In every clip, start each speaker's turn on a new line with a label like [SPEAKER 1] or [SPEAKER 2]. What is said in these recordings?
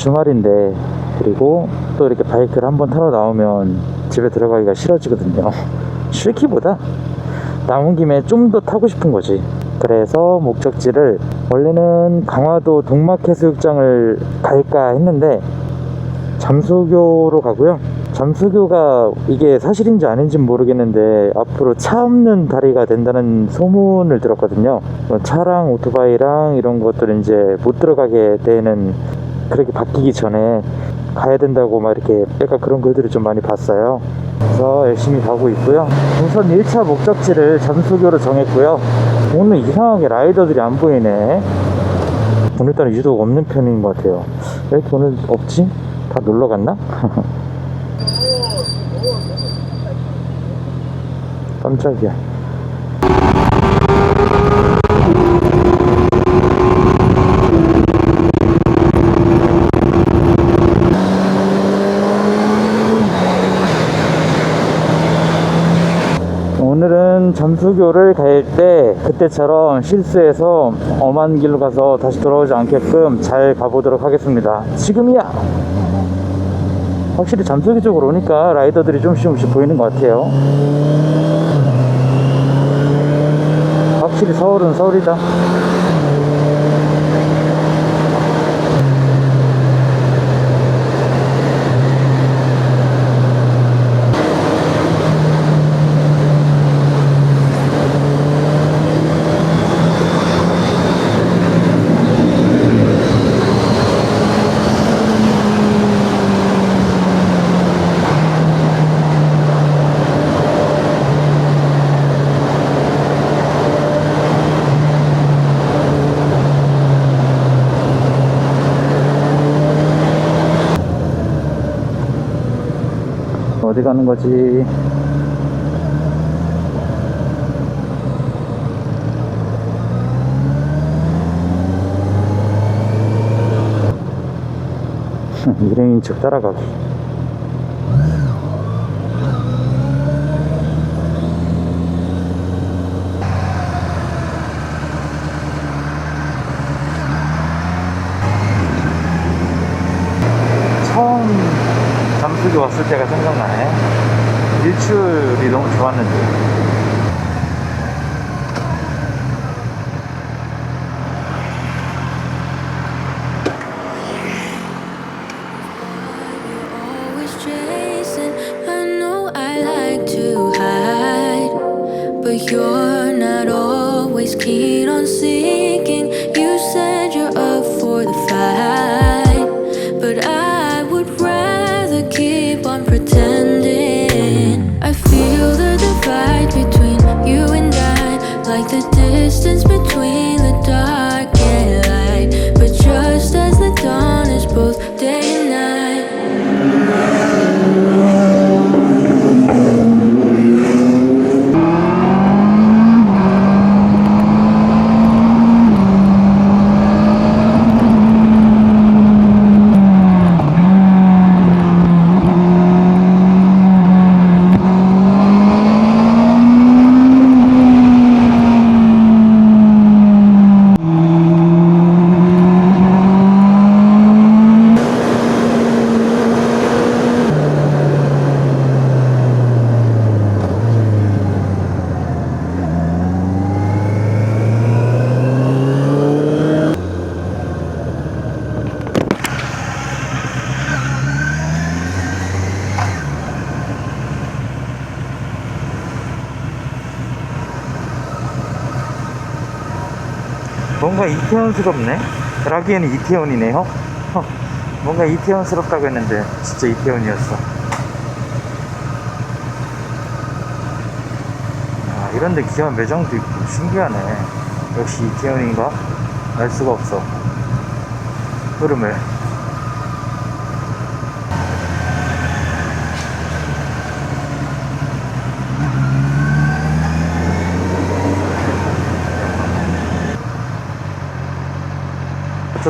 [SPEAKER 1] 아 주말인데 그리고 또 이렇게 바이크를 한번 타러 나오면 집에 들어가기가 싫어지거든요. 싫기보다 남은 김에 좀 더 타고 싶은 거지. 그래서 목적지를 원래는 강화도 동막해수욕장을 갈까 했는데 잠수교로 가고요. 잠수교가 이게 사실인지 아닌지 모르겠는데 앞으로 차 없는 다리가 된다는 소문을 들었거든요. 뭐 차랑 오토바이랑 이런 것들은 이제 못 들어가게 되는 그렇게 바뀌기 전에 가야 된다고 막 이렇게 약간 그런 글들을 좀 많이 봤어요. 그래서 열심히 가고 있고요. 우선 1차 목적지를 잠수교로 정했고요. 오늘 이상하게 라이더들이 안 보이네. 오늘따라 유독 없는 편인 것 같아요. 왜 이렇게 오늘 없지? 다 놀러 갔나? 깜짝이야 잠수교를 갈 때 그때처럼 실수해서 엄한 길로 가서 다시 돌아오지 않게끔 잘 가보도록 하겠습니다. 지금이야! 확실히 잠수교 쪽으로 오니까 라이더들이 좀씩 조금씩 보이는 것 같아요. 확실히 서울은 서울이다. 어디 가는 거지? 일행인 척 따라가기. 처음 왔을 때가 생각나네. 일출이 너무 좋았는데. 뭔가 이태원스럽네? 라기에는 이태원이네요? 허, 뭔가 이태원스럽다고 했는데, 진짜 이태원이었어. 아, 이런데 기아 매장도 있고, 신기하네. 역시 이태원인가? 알 수가 없어. 흐름을.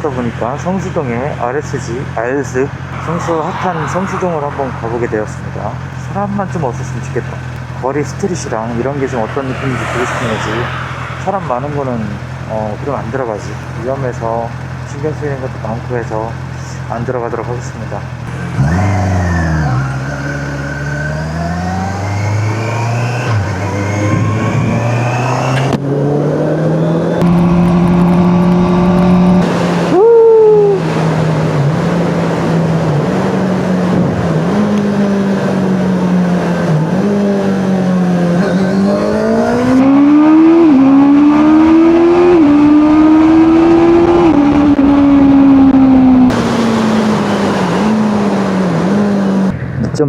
[SPEAKER 1] 어쩌다 보니까 성수동의 RSG, RS 성수 핫한 성수동을 한번 가보게 되었습니다. 사람만 좀 없었으면 좋겠다. 거리 스트릿이랑 이런 게 좀 어떤 느낌인지 보고 싶은 거지. 사람 많은 거는 어 그럼 안 들어가지. 위험해서 신경 쓰이는 것도 많고 해서 안 들어가도록 하겠습니다.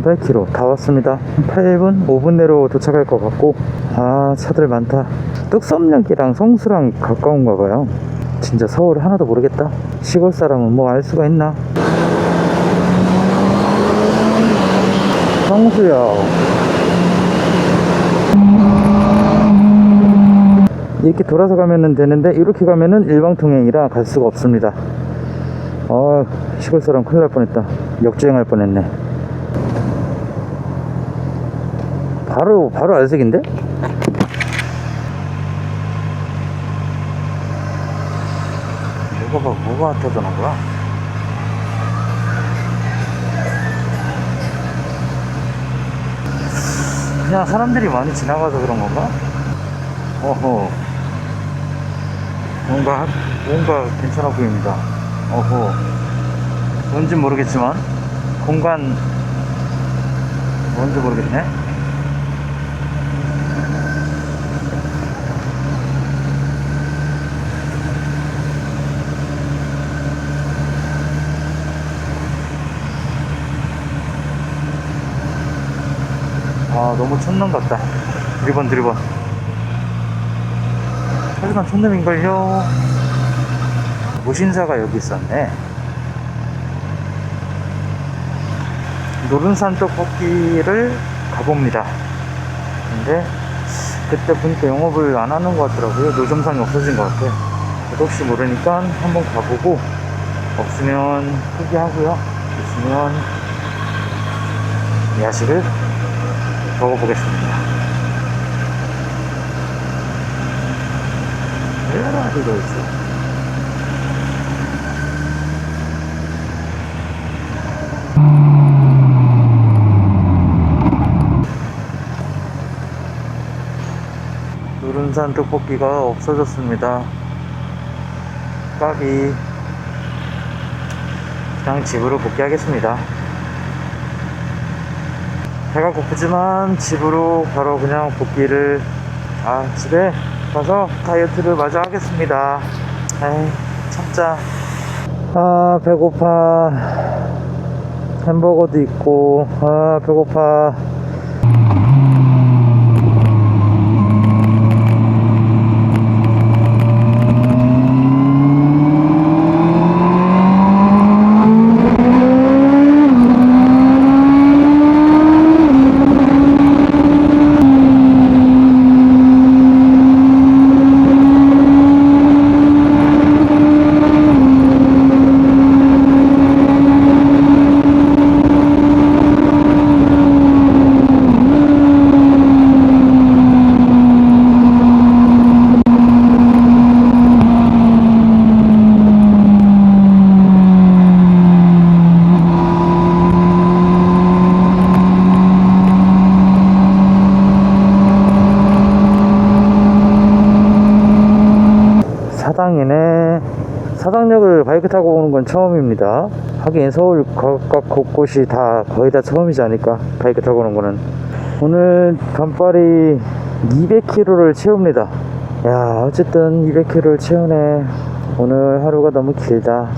[SPEAKER 1] 이 2.8km 다 왔습니다. 8분, 5분 내로 도착할 것 같고, 아, 차들 많다. 뚝섬역이랑 성수랑 가까운가 봐요. 진짜 서울 하나도 모르겠다. 시골 사람은 뭐 알 수가 있나? 성수역. 이렇게 돌아서 가면 되는데, 이렇게 가면은 일방통행이라 갈 수가 없습니다. 아, 시골 사람 큰일 날 뻔했다. 역주행할 뻔했네. 바로 바로 알색인데? 뭐가 봐 뭐가 터져난 거야? 그냥 사람들이 많이 지나가서 그런 건가? 어허 뭔가 뭔가 괜찮아 보입니다. 어허 뭔진 모르겠지만 공간 뭔지 모르겠네. 아 너무 촌놈 같다. 드리번 드리번 하지만 촌놈인걸요. 무신사가 여기 있었네 노른산 떡볶이를 가봅니다 근데 그때 보니까 영업을 안 하는 것 같더라고요 노점상이 없어진 것 같아요 저도 혹시 모르니까 한번 가보고 없으면 포기하고요 있으면 야식을 먹어보겠습니다. 여러 가지가 있어. 노른산 떡볶이가 없어졌습니다. 까비. 그냥 집으로 복귀하겠습니다. 배가 고프지만 집으로 바로 그냥 복귀를 아 집에 가서 다이어트를 마저 하겠습니다 에이 참자 아 배고파 햄버거도 있고 아 배고파 사당이네. 사당역을 바이크 타고 오는 건 처음입니다. 하긴 서울 각각 곳곳이 다 거의 다 처음이지 않을까. 바이크 타고 오는 거는. 오늘 간발이 200km를 채웁니다. 야, 어쨌든 200km를 채우네. 오늘 하루가 너무 길다.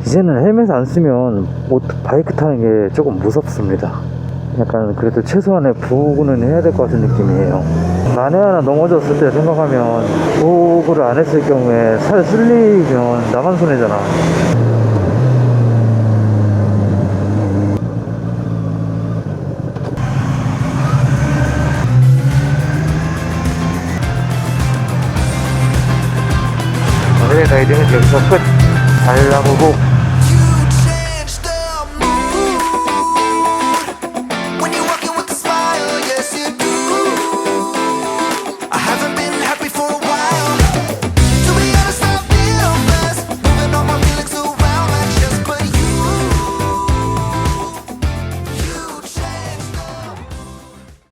[SPEAKER 1] 이제는 헬멧 안 쓰면 뭐 바이크 타는 게 조금 무섭습니다. 약간 그래도 최소한의 보호구는 해야 될 것 같은 느낌이에요. 만에 하나 넘어졌을 때 생각하면 보호구를 안 했을 경우에 살 쓸리면 나만 손해잖아. 오늘의 가이드는 여기서 끝. 잘 나보고